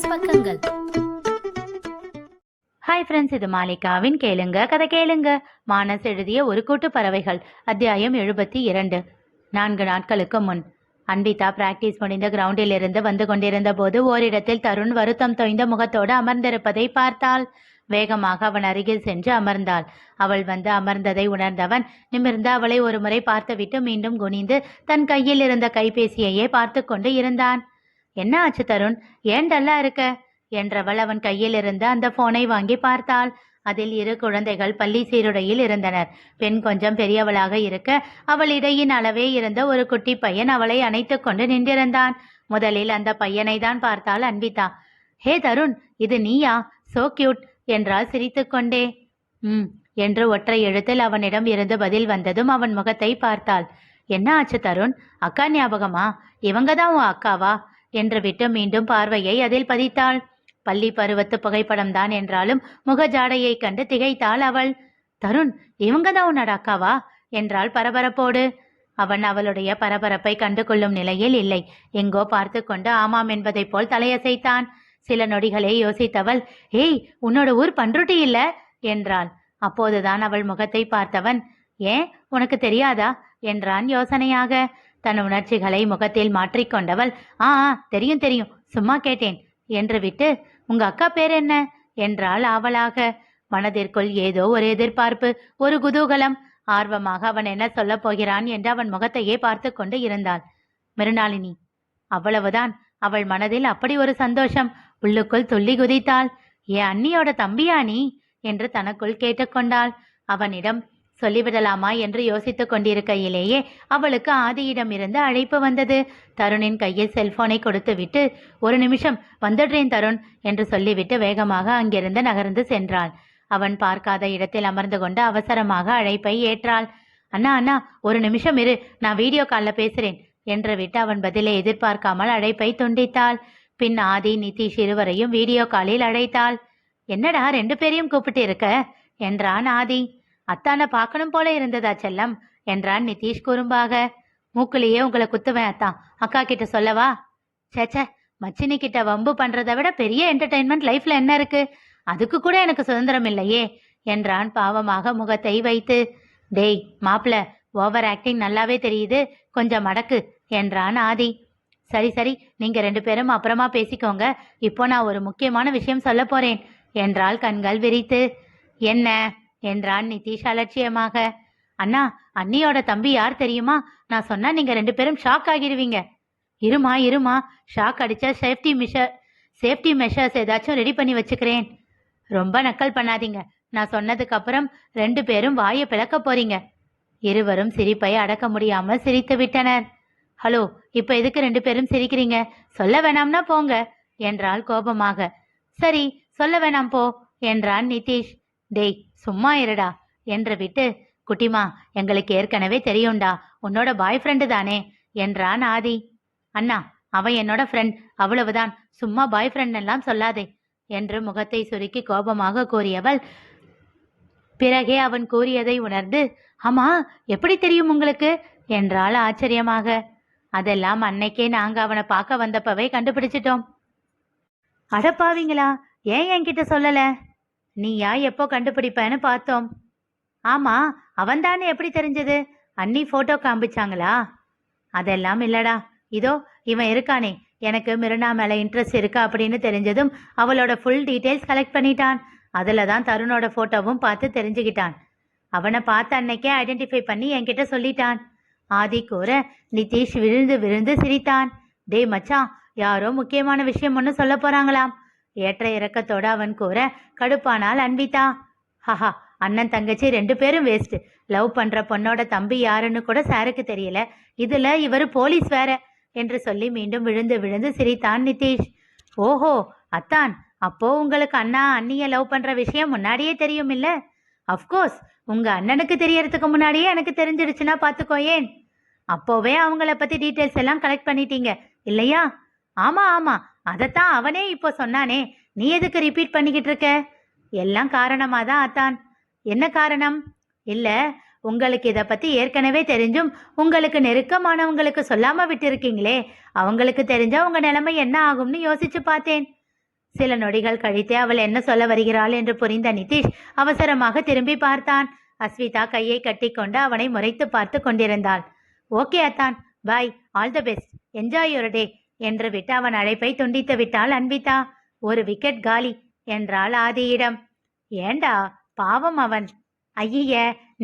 Business பக்கங்கள். Hi friends இது மாலிகாவின் கேளுங்க கதை கேளுங்க. மானஸ் எழுதிய ஒரு கூட்டு பறவைகள் அத்தியாயம் எழுபத்தி இரண்டு. நான்கு நாட்களுக்கு முன். அன்பிதா பிராக்டிஸ் முடிந்த கிரவுண்டிலிருந்து வந்து கொண்டிருந்த போது ஓரிடத்தில் தருண் வருத்தம் தொய்ந்த முகத்தோடு அமர்ந்திருப்பதை பார்த்தாள். வேகமாக அவன் அருகில் சென்று அமர்ந்தாள். அவள் வந்து அமர்ந்ததை உணர்ந்தவன் நிமிர்ந்து அவளை ஒருமுறை பார்த்துவிட்டு மீண்டும் குனிந்து தன் கையில் இருந்த கைபேசியையே பார்த்து கொண்டு இருந்தான். என்ன ஆச்சு தருண்? ஏன் டல்லா இருக்க? என்றவள் அவன் கையில் அந்த போனை வாங்கி பார்த்தாள். அதில் இரு குழந்தைகள் பள்ளி சீருடையில் இருந்தனர். பெண் கொஞ்சம் பெரியவளாக இருக்க அவள் இடையின் அளவே இருந்த ஒரு குட்டி பையன் அவளை அணைத்துக் கொண்டு நின்றிருந்தான். முதலில் அந்த பையனை தான் பார்த்தாள் அன்பிதா. ஹே தருண் இது நீயா? சோ கியூட் என்றால் சிரித்துக்கொண்டே ம் என்று ஒற்றை எழுத்தில் அவனிடம் இருந்து பதில் வந்ததும் அவன் முகத்தை பார்த்தாள். என்ன ஆச்சு தருண்? அக்கா ஞாபகமா? இவங்க தான் உன் அக்காவா? என்று விட்டு மீண்டும் பார்வையை அதில் பதித்தாள். பள்ளி பருவத்து புகைப்படம்தான் என்றாலும் முகஜாடையை கண்டு திகைத்தாள் அவள். தருண் இவங்க தான் உன்னோட அக்காவா? என்றாள் பரபரப்போடு. அவன் அவளுடைய பரபரப்பை கண்டு கொள்ளும் நிலையில் இல்லை. எங்கோ பார்த்து கொண்டு ஆமாம் என்பதைப் போல் தலையசைத்தான். சில நொடிகளை யோசித்தவள் ஏய் உன்னோட ஊர் பன்ருட்டி இல்ல? என்றாள். அப்போதுதான் அவள் முகத்தை பார்த்தவன் ஏன் உனக்கு தெரியாதா? என்றான் யோசனையாக. தன் உணர்ச்சிகளை முகத்தில் மாற்றிக்கொண்டவள் ஆ ஆ, தெரியும் தெரியும் சும்மா கேட்டேன் என்று விட்டு உங்க அக்கா பேர் என்ன? என்றாள் ஆவலாக. மனதிற்குள் ஏதோ ஒரு எதிர்பார்ப்பு ஒரு குதூகலம். ஆர்வமாக அவன் என்ன சொல்லப் போகிறான் என்று அவன் முகத்தையே பார்த்து கொண்டு இருந்தாள். மிருணாளினி அவ்வளவுதான். அவள் மனதில் அப்படி ஒரு சந்தோஷம். உள்ளுக்குள் துள்ளி குதித்தாள். என் அண்ணியோட தம்பியா நீ? என்று தனக்குள் கேட்டுக்கொண்டாள் அவனிடம் சொல்லிவிடலாமா என்று யோசித்துக் கொண்டிருக்கையிலேயே அவளுக்கு ஆதியிடமிருந்து அழைப்பு வந்தது. தருணின் கையில் செல்போனை கொடுத்துவிட்டு ஒரு நிமிஷம் வந்துடுறேன் தருண் என்று சொல்லிவிட்டு வேகமாக அங்கிருந்து நகர்ந்து சென்றாள். அவன் பார்க்காத இடத்தில் அமர்ந்து கொண்டு அவசரமாக அழைப்பை ஏற்றாள். அண்ணா அண்ணா ஒரு நிமிஷம் இரு நான் வீடியோ காலில் பேசுறேன் என்று விட்டு அவன் பதிலை எதிர்பார்க்காமல் அழைப்பை துண்டித்தாள். பின் ஆதி நிதிஷ் இருவரையும் வீடியோ காலில் அழைத்தாள். என்னடா ரெண்டு பேரையும் கூப்பிட்டு இருக்க? என்றான் ஆதி. அத்தானை பார்க்கணும் போல இருந்ததா செல்லம்? என்றான் நிதிஷ் குறும்பாக. மூக்குலேயே உங்களை குத்துவேன் அத்தான் அக்கா கிட்ட சொல்லவா? சேச்சே மச்சினி கிட்ட வம்பு பண்றதை விட பெரிய என்டர்டைன்மெண்ட் லைஃப்ல என்ன இருக்கு? அதுக்கு கூட எனக்கு சுதந்திரம் இல்லையே என்றான் பாவமாக முகத்தை வைத்து. டேய் மாப்ள ஓவர் ஆக்டிங் நல்லாவே தெரியுது. கொஞ்சம் மடக்கு என்றான் ஆதி. சரி சரி நீங்க ரெண்டு பேரும் அப்புறமா பேசிக்கோங்க. இப்போ நான் ஒரு முக்கியமான விஷயம் சொல்ல போறேன் என்றால் கண்கள் விரித்து. என்ன? என்றான் நிதிஷ் அலட்சியமாக. அண்ணா அண்ணியோட தம்பி யார் தெரியுமா? நான் சொன்னா நீங்க ரெண்டு பேரும் ஷாக் ஆகிடுவீங்க. இருமா இருமா ஷாக் அடிச்சா சேஃப்டி மிஷர் சேஃப்டி மெஷர்ஸ் ஏதாச்சும் ரெடி பண்ணி வச்சுக்கிறேன். ரொம்ப நக்கல் பண்ணாதீங்க. நான் சொன்னதுக்கு அப்புறம் ரெண்டு பேரும் வாயை பிளக்க போறீங்க. இருவரும் சிரிப்பை அடக்க முடியாமல் சிரித்து விட்டனர். ஹலோ இப்போ எதுக்கு ரெண்டு பேரும் சிரிக்கிறீங்க? சொல்ல வேணாம்னா போங்க என்றாள் கோபமாக. சரி சொல்ல வேணாம் போ என்றான் நிதிஷ். டேய் சும்மா இருடா என்று விட்டு குட்டிமா எங்களுக்கு ஏற்கனவே தெரியும்டா உன்னோட பாய் ஃப்ரெண்டு தானே என்றான் ஆதி. அண்ணா அவன் என்னோட ஃப்ரெண்ட் அவ்வளவுதான் சும்மா பாய் ஃப்ரெண்ட் எல்லாம் சொல்லாதே என்று முகத்தை சுருக்கி கோபமாக கூறியவள். பிறகே அவன் கூறியதை உணர்ந்து ஆமா எப்படி தெரியும் உங்களுக்கு? என்றால் ஆச்சரியமாக. அதெல்லாம் அன்னைக்கே நாங்க அவனை பார்க்க வந்தப்பவே கண்டுபிடிச்சிட்டோம். அடப்பாவீங்களா ஏன் என்கிட்ட சொல்லலை? நீயா எப்போ கண்டுபிடிப்பேன்னு பார்த்தோம். ஆமா அவன்தானே எப்படி தெரிஞ்சது? அண்ணி போட்டோ காமிச்சாங்களா? அதெல்லாம் இல்லடா. இதோ இவன் இருக்கானே. எனக்கு மிருனா மேல இன்ட்ரெஸ்ட் இருக்கா அப்படின்னு தெரிஞ்சதும் அவளோட ஃபுல் டீட்டெயில்ஸ் கலெக்ட் பண்ணிட்டான். அதில் தான் தருணோட ஃபோட்டோவும் பார்த்து தெரிஞ்சுக்கிட்டான். அவனை பார்த்த அன்னைக்கே ஐடென்டிஃபை பண்ணி என்கிட்ட சொல்லிட்டான். ஆதி கூற நிதிஷ் விழுந்து விழுந்து சிரித்தான். டேய் மச்சான் யாரோ முக்கியமான விஷயம் ஒன்று சொல்ல போறாங்களாம். ஏற்ற இறக்கத்தோட அவன் கூற கடுப்பானால் அன்பிதா ஹஹா அண்ணன் தங்கச்சி ரெண்டு பேரும் வேஸ்ட் லவ் பண்ற பொண்ணோட தம்பி யாருன்னு கூட சாருக்கு தெரியல. இதுல இவர் போலீஸ் வேற என்று சொல்லி மீண்டும் விழுந்து விழுந்து சிரித்தான் நிதிஷ். ஓஹோ அத்தான். அப்போ உங்களுக்கு அண்ணா அண்ணிய லவ் பண்ற விஷயம் முன்னாடியே தெரியும் இல்ல அஃப்கோர்ஸ் உங்க அண்ணனுக்கு தெரியறதுக்கு முன்னாடியே எனக்கு தெரிஞ்சிடுச்சுன்னா பாத்துக்கோ ஏன்? அப்போவே அவங்கள பத்தி டீட்டெயில்ஸ் எல்லாம் கலெக்ட் பண்ணிட்டீங்க இல்லையா? ஆமா ஆமா. அதைத்தான் அவனே இப்போ சொன்னானே நீ எதுக்கு ரிப்பீட் பண்ணிக்கிட்டு இருக்க? எல்லாம் காரணமாக தான் அத்தான். என்ன காரணம்? இல்லை உங்களுக்கு இதை பற்றி ஏற்கனவே தெரிஞ்சும் உங்களுக்கு நெருக்கமானவங்களுக்கு சொல்லாமல் விட்டிருக்கீங்களே அவங்களுக்கு தெரிஞ்சால் உங்கள் நிலைமை என்ன ஆகும்னு யோசிச்சு பார்த்தேன். சில நொடிகள் கழித்து அவள் என்ன சொல்ல வருகிறாள் என்று புரிந்த நிதிஷ் அவசரமாக திரும்பி பார்த்தான். அஸ்விதா கையை கட்டிக்கொண்டு அவனை முறைத்து பார்த்து கொண்டிருந்தாள். ஓகே அத்தான் bye all the best. Enjoy your day. என்று விட்டு அவன் அழைப்பை துண்டித்து விட்டாள் அன்பிதா. ஒரு விக்கெட் காலி என்றாள் ஆதியிடம். ஏண்டா பாவம் அவன். ஐய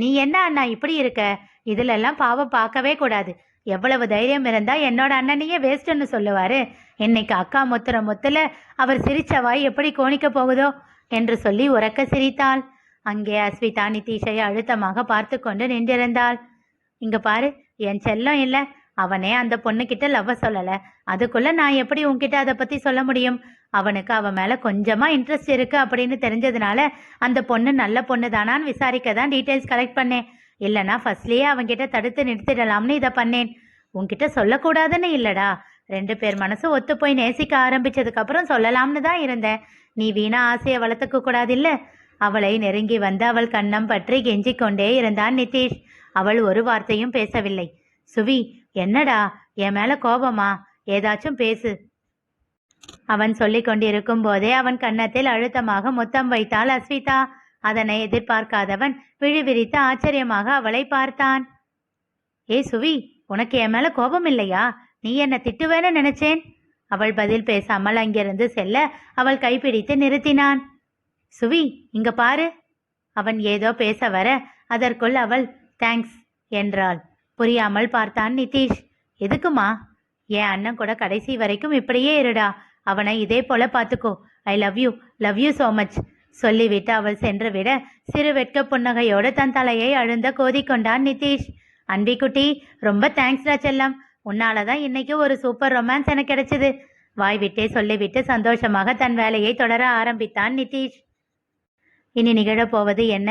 நீ என்ன அண்ணா இப்படி இருக்க? இதிலெல்லாம் பாவம் பார்க்கவே கூடாது. எவ்வளவு தைரியம் இருந்தா என்னோட அண்ணனையே வேஸ்ட்னு சொல்லுவாரு. இன்னைக்கு அக்கா முத்துற முத்துல அவர் சிரிச்ச வாய் எப்படி கோணிக்க போகுதோ என்று சொல்லி உறக்க சிரித்தாள். அங்கே அஸ்விதா நிதிஷை அழுத்தமாக பார்த்து கொண்டு நின்றிருந்தாள். இங்க பாரு என் செல்லம் இல்லை. அவனே அந்த பொண்ணுக்கிட்ட லவ்வ சொல்லல. அதுக்குள்ள நான் எப்படி உன்கிட்ட அதை பத்தி சொல்ல முடியும்? அவனுக்கு அவன் மேல கொஞ்சமா இன்ட்ரெஸ்ட் இருக்கு அப்படின்னு தெரிஞ்சதுனால அந்த பொண்ணு நல்ல பொண்ணு தானான்னு விசாரிக்க தான் டீட்டெயில்ஸ் கலெக்ட் பண்ணேன். இல்லைனா ஃபர்ஸ்ட்லயே அவன்கிட்ட தடுத்து நிறுத்திடலாம்னு இதை பண்ணேன். உன்கிட்ட சொல்லக்கூடாதுன்னு இல்லடா. ரெண்டு பேர் மனசு ஒத்து போய் நேசிக்க ஆரம்பிச்சதுக்கு அப்புறம் சொல்லலாம்னு தான் இருந்தேன். நீ வீணா ஆசையை வளர்த்துக்க கூடாது இல்ல அவளை நெருங்கி வந்து அவள் கண்ணம் பற்றி கெஞ்சிக் கொண்டே இருந்தான் நிதிஷ். அவள் ஒரு வார்த்தையும் பேசவில்லை. சுவி என்னடா என் மேல கோபமா? ஏதாச்சும் பேசு. அவன் சொல்லிக் கொண்டிருக்கும் போதே அவன் கன்னத்தில் அழுத்தமாக முத்தம் வைத்தாள் அஸ்விதா. அதனை எதிர்பார்க்காதவன் விழி விரித்து ஆச்சரியமாக அவளை பார்த்தான். ஏ சுவி உனக்கு என் மேல கோபம் இல்லையா? நீ என்ன திட்டுவேன்னு நினைச்சேன்? அவள் பதில் பேசாமல் அங்கிருந்து செல்ல அவள் கைப்பிடித்து நிறுத்தினான். சுவி இங்க பாரு. அவன் ஏதோ பேச வர அதற்குள் அவள் தேங்க்ஸ் என்றாள். புரியாமல் பார்த்தான் நிதிஷ். எதுக்குமா? என் அண்ணன் கூட கடைசி வரைக்கும் இப்படியே இருடா. அவனை இதே போல பார்த்துக்கோ. I love you. Love you so much. சொல்லிவிட்டு அவள் சென்று விட சிறு வெட்க புன்னகையோடு தன் தலையை அழுந்த கோதிக்கொண்டான் நிதிஷ். அன்பிக்குட்டி ரொம்ப தேங்க்ஸ்டா செல்லம். உன்னால தான் இன்னைக்கு ஒரு சூப்பர் ரொமான்ஸ் எனக்கு கிடைச்சது. வாய் விட்டே சொல்லிவிட்டு சந்தோஷமாக தன் வேலையை தொடர ஆரம்பித்தான் நிதிஷ். இனி நிகழப்போவது என்ன?